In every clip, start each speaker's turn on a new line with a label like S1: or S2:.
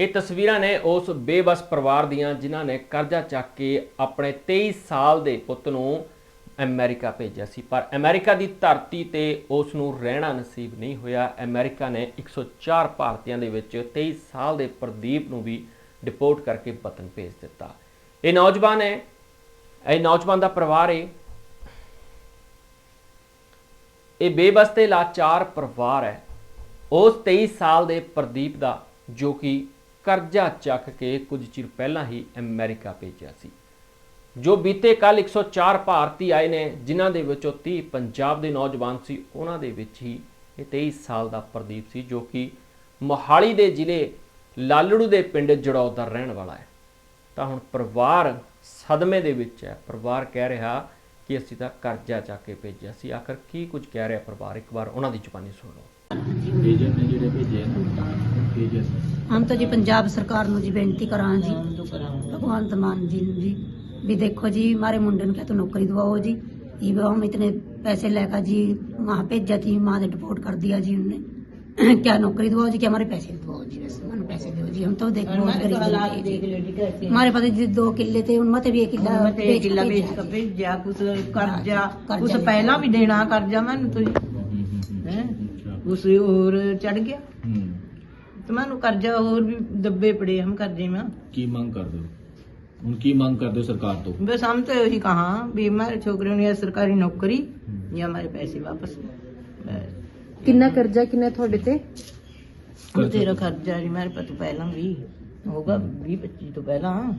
S1: ਇਹ ਤਸਵੀਰਾਂ ਨੇ ਉਸ ਬੇਬਸ ਪਰਿਵਾਰ ਦੀਆਂ ਜਿਨ੍ਹਾਂ ਨੇ ਕਰਜ਼ਾ ਚੱਕ ਕੇ ਆਪਣੇ 23 ਸਾਲ ਦੇ ਪੁੱਤ ਨੂੰ ਅਮਰੀਕਾ ਭੇਜਿਆ ਸੀ। ਪਰ ਅਮਰੀਕਾ ਦੀ ਧਰਤੀ ਤੇ ਉਸ ਨੂੰ ਰਹਿਣਾ ਨਸੀਬ ਨਹੀਂ ਹੋਇਆ। ਅਮਰੀਕਾ ਨੇ 104 ਭਾਰਤੀਆਂ ਦੇ ਵਿੱਚ 23 ਸਾਲ ਦੇ ਪ੍ਰਦੀਪ ਨੂੰ ਵੀ ਡਿਪੋਰਟ ਕਰਕੇ ਵਤਨ ਭੇਜ ਦਿੱਤਾ। ਇਹ ਨੌਜਵਾਨ ਹੈ। ਇਹ ਨੌਜਵਾਨ ਦਾ ਪਰਿਵਾਰ ਹੈ। ਇਹ ਬੇਬਸ ਤੇ ਲਾਚਾਰ ਪਰਿਵਾਰ ਹੈ। ਉਸ 23 ਸਾਲ ਦੇ ਪ੍ਰਦੀਪ ਦਾ ਜੋ ਕਿ ਕਰਜ਼ਾ ਚੱਕ ਕੇ ਕੁਝ ਚਿਰ ਪਹਿਲਾਂ ਹੀ ਅਮਰੀਕਾ ਭੇਜਿਆ ਸੀ। ਜੋ ਬੀਤੇ ਕੱਲ 104 ਭਾਰਤੀ ਆਏ ਨੇ, ਜਿਨ੍ਹਾਂ ਦੇ ਵਿੱਚੋਂ 30 ਪੰਜਾਬ ਦੇ ਨੌਜਵਾਨ ਸੀ, ਉਹਨਾਂ ਦੇ ਵਿੱਚ ਹੀ ਇਹ 23 ਸਾਲ ਦਾ ਪ੍ਰਦੀਪ ਸੀ, ਜੋ ਕਿ ਮੋਹਾਲੀ ਦੇ ਜ਼ਿਲ੍ਹੇ ਲਾਲੜੂ ਦੇ ਪਿੰਡ ਜੜੌਦ ਦਾ ਰਹਿਣ ਵਾਲਾ ਹੈ। ਤਾਂ ਹੁਣ ਪਰਿਵਾਰ ਸਦਮੇ ਦੇ ਵਿੱਚ ਹੈ। ਪਰਿਵਾਰ ਕਹਿ ਰਿਹਾ ਕਿ ਅਸੀਂ ਤਾਂ ਕਰਜ਼ਾ ਚੱਕ ਕੇ ਭੇਜਿਆ ਸੀ। ਆਖਰ ਕੀ ਕੁਝ ਕਹਿ ਰਿਹਾ ਪਰਿਵਾਰ? ਇੱਕ ਵਾਰ ਉਹਨਾਂ ਦੀ ਜ਼ੁਬਾਨੀ ਸੁਣ ਲਓ।
S2: ਏਜੰਟ ਨੇ ਜਿਹੜੇ ਭੇਜੇ ਨਾ ਭੇਜੇ ਸੀ
S3: ਹਮ ਤਾਂ ਜੀ ਪੰਜਾਬ ਸਰਕਾਰ ਨੂੰ ਜੀ ਬੇਨਤੀ ਕਰਾਂ ਜੀ ਭਗਵੰਤ ਮਾਨ ਜੀ ਨੂੰ ਜੀ ਵੀ ਦੇਖੋ ਜੀ ਮਾਰੇ ਮੁੰਡੇ ਨੂੰ ਕਿਹਾ ਨੌਕਰੀ ਦਵਾਓ ਜੀ ਇਹ ਵੀ ਹਮ ਇਤਨੇ पैसे लेकर जी वहाँ भेजा थी वहाँ से डिपोर्ट कर दिया जी उन्होंने क्या नौकरी दवाओ जी क्या हमारे पैसे दवाओ जी बस हमारे पैसे दो जी हम तो देख बहुत गरीब लोग हैं जी। हमारे पास जी दो किले थे उनमें से भी एक किला
S4: ਮੈਂ ਤੇ
S3: बेच
S4: ਕਿੱਲਾ
S3: के
S4: ਵੇਚ
S3: भेजा
S4: ਕੇ
S3: जी।
S4: ਭੇਜਿਆ ਕੁਛ ਕਰਜ਼ਾ
S3: ਕਰਜ਼ਾ
S4: ਕੁਛ
S3: ਲਿਆ।
S4: ਪਹਿਲਾਂ ਵੀ ਦੇਣਾ ਕਰਜ਼ਾ ਮੈਨੂੰ ਤੁਸੀਂ ਹੈ ਕੁਛ ਹੋਰ ਚੜ ਗਿਆ
S2: ਹੂੰ
S4: ਤੇ ਮੈਨੂੰ ਕਰਜ਼ਾ ਹੋਰ ਵੀ ਦੱਬੇ ਪੜੇ ਹਮ ਕਰਜ਼ੇ ਮੈਂ
S2: ਕੀ ਮੰਗ ਕਰਦੇ ਹੋ ਹੁਣ ਕੀ ਮੰਗ ਕਰਦੇ ਹੋ ਸਰਕਾਰ ਤੋਂ
S4: ਬਸ ਹਮ तो यही कहा भी हमारे छोकरे ने सरकारी नौकरी या हमारे पैसे वापस बस।
S5: ਕਿੰਨਾ ਕਰਜ਼ਾ ਕਿੰਨਾ ਤੁਹਾਡੇ ਤੇ
S4: ਬਥੇਰਾ ਖਰਚਾ ਜੀ ਮੇਰੇ ਪਤ ਪਹਿਲਾਂ ਵੀ ਹੋਗਾ 20 25 ਤੋਂ ਪਹਿਲਾਂ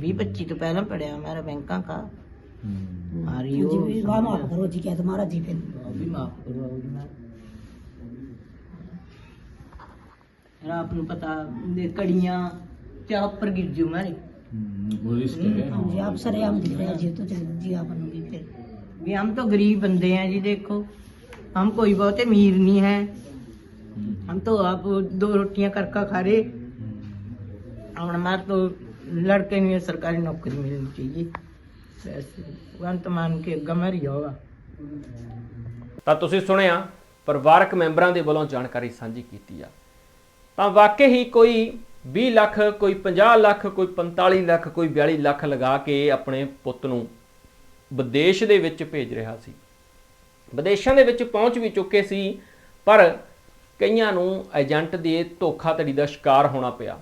S4: 20 25 ਤੋਂ ਪਹਿਲਾਂ ਪੜਿਆ ਹਮਾਰਾ ਬੈਂਕਾਂ का
S2: ਹੂੰ
S4: हमारी
S3: जी
S4: वो
S3: भी वाह माफ करो जी क्या तुम्हारा जी पे
S4: ਵੀ ਮਾਫ ਕਰੋ ਜੀ ਮੈਂ ਰਾਤ ਨੂੰ ਪਤਾ ਦੇ ਕੜੀਆਂ ਚਾਹ ਉੱਪਰ ਗਿਰ ਜੂ ਮਾਰੇ
S2: ਹੂੰ ਉਹ ਰਿਸਕ ਹੈ
S3: हाँ जी आप सरे हम दिख रहे हैं जी तो चल जी आप बनोगे फिर
S4: ਵੀ ਹਮ ਤਾਂ ਗਰੀਬ ਬੰਦੇ हैं जी देखो हम कोई बहुत अमीर नहीं है
S2: ਹੂੰ।
S4: हम तो आप दो रोटियां कर का खा रहे और हमारे तो लड़के में सरकारी नौकरी मिलनी चाहिए बस भगवंत मान के गमर ही होगा
S1: ਤਾਂ ਤੁਸੀਂ ਸੁਣਿਆ ਪਰਿਵਾਰਕ ਮੈਂਬਰਾਂ ਦੇ ਵੱਲੋਂ ਜਾਣਕਾਰੀ ਸਾਂਝੀ ਕੀਤੀ ਆ ਤਾਂ ਵਾਕਈ ਹੀ ਕੋਈ 20 ਲੱਖ, ਕੋਈ 50 ਲੱਖ, ਕੋਈ 45 ਲੱਖ, ਕੋਈ 42 ਲੱਖ ਲਗਾ ਕੇ ਆਪਣੇ ਪੁੱਤ ਨੂੰ ਵਿਦੇਸ਼ ਦੇ ਵਿੱਚ ਭੇਜ ਰਿਹਾ ਸੀ। ਵਿਦੇਸ਼ਾਂ ਦੇ ਵਿੱਚ ਪਹੁੰਚ ਵੀ ਚੁੱਕੇ ਸੀ, ਪਰ ਕਈਆਂ ਨੂੰ ਏਜੰਟ ਦੇ ਧੋਖਾਧੜੀ ਦਾ ਸ਼ਿਕਾਰ ਹੋਣਾ ਪਿਆ।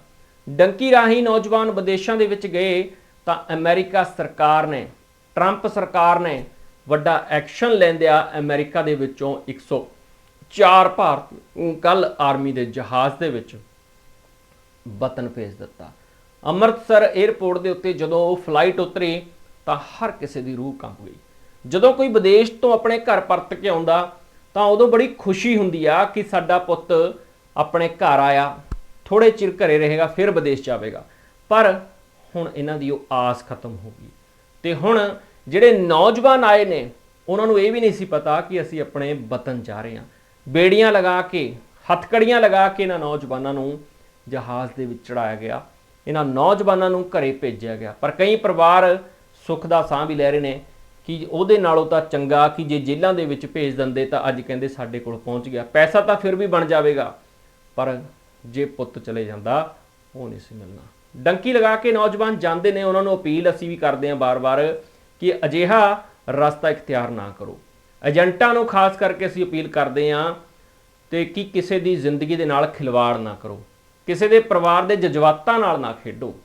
S1: ਡੰਕੀ ਰਾਹੀਂ ਨੌਜਵਾਨ ਵਿਦੇਸ਼ਾਂ ਦੇ ਵਿੱਚ ਗਏ ਤਾਂ ਅਮਰੀਕਾ ਸਰਕਾਰ ਨੇ, ਟਰੰਪ ਸਰਕਾਰ ਨੇ ਵੱਡਾ ਐਕਸ਼ਨ ਲੈਂਦਿਆਂ ਅਮਰੀਕਾ ਦੇ ਵਿੱਚੋਂ ਚਾਰ ਭਾਰਤ ਕੱਲ ਆਰਮੀ ਦੇ ਜਹਾਜ਼ ਦੇ ਵਿੱਚ ਵਤਨ ਭੇਜ ਦਿੱਤਾ। ਅੰਮ੍ਰਿਤਸਰ 에ਅਰਪੋਰਟ ਦੇ ਉੱਤੇ ਜਦੋਂ ਉਹ ਫਲਾਈਟ ਉਤਰੀ ਤਾਂ ਹਰ ਕਿਸੇ ਦੀ ਰੂਹ ਕੰਬ ਗਈ। ਜਦੋਂ ਕੋਈ ਵਿਦੇਸ਼ ਤੋਂ ਆਪਣੇ ਘਰ ਪਰਤ ਕੇ ਆਉਂਦਾ ਤਾਂ ਉਦੋਂ ਬੜੀ ਖੁਸ਼ੀ ਹੁੰਦੀ ਆ ਕਿ ਸਾਡਾ ਪੁੱਤ ਆਪਣੇ ਘਰ ਆਇਆ ਥੋੜੇ ਚਿਰ ਘਰੇ ਰਹੇਗਾ, ਫਿਰ ਵਿਦੇਸ਼ ਜਾਵੇਗਾ। ਪਰ ਹੁਣ ਇਹਨਾਂ ਦੀ ਉਹ ਆਸ ਖਤਮ ਹੋ ਗਈ। ਤੇ ਹੁਣ ਜਿਹੜੇ ਨੌਜਵਾਨ ਆਏ ਨੇ, ਉਹਨਾਂ ਨੂੰ ਇਹ ਵੀ ਨਹੀਂ ਸੀ ਪਤਾ ਕਿ ਅਸੀਂ ਆਪਣੇ ਵਤਨ ਜਾ ਰਹੇ ਹਾਂ। ਬੇੜੀਆਂ ਲਗਾ ਕੇ, ਹੱਥਕੜੀਆਂ ਲਗਾ ਕੇ ਇਹਨਾਂ ਨੌਜਵਾਨਾਂ ਨੂੰ ਜਹਾਜ਼ ਦੇ ਵਿੱਚ ਚੜਾਇਆ ਗਿਆ। ਇਹਨਾਂ ਨੌਜਵਾਨਾਂ ਨੂੰ ਘਰੇ ਭੇਜਿਆ ਗਿਆ। ਪਰ ਕਈ ਪਰਿਵਾਰ ਸੁੱਖ ਦਾ ਸਾਹ ਵੀ ਲੈ ਰਹੇ ਨੇ ਕਿ ਉਹਦੇ ਨਾਲੋਂ ਤਾਂ ਚੰਗਾ ਕਿ ਜੇ ਜੇਲ੍ਹਾਂ ਦੇ ਵਿੱਚ ਭੇਜ ਦਿੰਦੇ ਤਾਂ ਅੱਜ ਕਹਿੰਦੇ ਸਾਡੇ ਕੋਲ ਪਹੁੰਚ ਗਿਆ। ਪੈਸਾ ਤਾਂ ਫਿਰ ਵੀ ਬਣ ਜਾਵੇਗਾ, ਪਰ ਜੇ ਪੁੱਤ ਚਲੇ ਜਾਂਦਾ, ਉਹ ਨਹੀਂ ਸੀ ਮਿਲਣਾ। ਡੰਕੀ ਲਗਾ ਕੇ ਨੌਜਵਾਨ ਜਾਂਦੇ ਨੇ, ਉਹਨਾਂ ਨੂੰ ਅਪੀਲ ਅਸੀਂ ਵੀ ਕਰਦੇ ਹਾਂ ਬਾਰ-ਬਾਰ ਕਿ ਅਜਿਹਾ ਰਸਤਾ ਇਖਤਿਆਰ ਨਾ ਕਰੋ। ਏਜੰਟਾਂ ਨੂੰ ਖਾਸ ਕਰਕੇ ਅਸੀਂ ਅਪੀਲ ਕਰਦੇ ਹਾਂ ਤੇ ਕਿ ਕਿਸੇ ਦੀ ਜ਼ਿੰਦਗੀ ਦੇ ਨਾਲ ਖਿਲਵਾੜ ਨਾ ਕਰੋ। ਕਿਸੇ ਦੇ ਪਰਿਵਾਰ ਦੇ ਜਜ਼ਬਾਤਾਂ ਨਾਲ ਨਾ ਖੇਡੋ।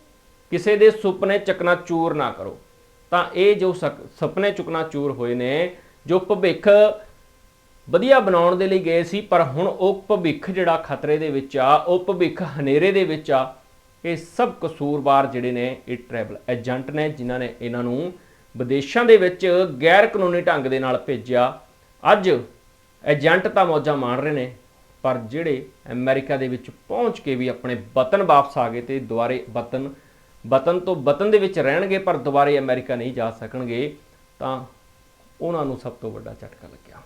S1: ਕਿਸੇ ਦੇ ਸੁਪਨੇ ਚਕਨਾ ਚੂਰ ਨਾ ਕਰੋ। ਤਾਂ ਇਹ ਜੋ ਸਕ- ਸੁਪਨੇ ਚੁਕਨਾ ਚੂਰ ਹੋਏ ਨੇ, ਜੋ ਭਵਿੱਖ ਵਧੀਆ ਬਣਾਉਣ ਦੇ ਲਈ ਗਏ ਸੀ, ਪਰ ਹੁਣ ਉਹ ਭਵਿੱਖ ਜਿਹੜਾ ਖਤਰੇ ਦੇ ਵਿੱਚ ਆ, ਉਹ ਭਵਿੱਖ ਹਨੇਰੇ ਦੇ ਵਿੱਚ ਆ, ਇਹ ਸਭ ਕਸੂਰਵਾਰ ਜਿਹੜੇ ਨੇ, ਇਹ ਟਰੈਵਲ ਏਜੰਟ ਨੇ, ਜਿਨ੍ਹਾਂ ਨੇ ਇਹਨਾਂ ਨੂੰ ਵਿਦੇਸ਼ਾਂ ਦੇ ਵਿੱਚ ਗੈਰ ਕਾਨੂੰਨੀ ਢੰਗ ਦੇ ਨਾਲ ਭੇਜਿਆ। ਅੱਜ ਏਜੰਟ ਤਾਂ ਮੌਜਾਂ ਮਾਣ ਰਹੇ ਨੇ, ਪਰ ਜਿਹੜੇ ਅਮਰੀਕਾ ਦੇ ਵਿੱਚ ਪਹੁੰਚ ਕੇ ਵੀ ਆਪਣੇ ਵਤਨ ਵਾਪਸ ਆ ਗਏ ਤੇ ਦੁਬਾਰੇ ਵਤਨ ਵਤਨ ਤੋਂ ਵਤਨ ਦੇ ਵਿੱਚ ਰਹਿਣਗੇ, ਪਰ ਦੁਬਾਰੇ ਅਮਰੀਕਾ ਨਹੀਂ ਜਾ ਸਕਣਗੇ, ਤਾਂ ਉਹਨਾਂ ਨੂੰ ਸਭ ਤੋਂ ਵੱਡਾ ਝਟਕਾ ਲੱਗਿਆ।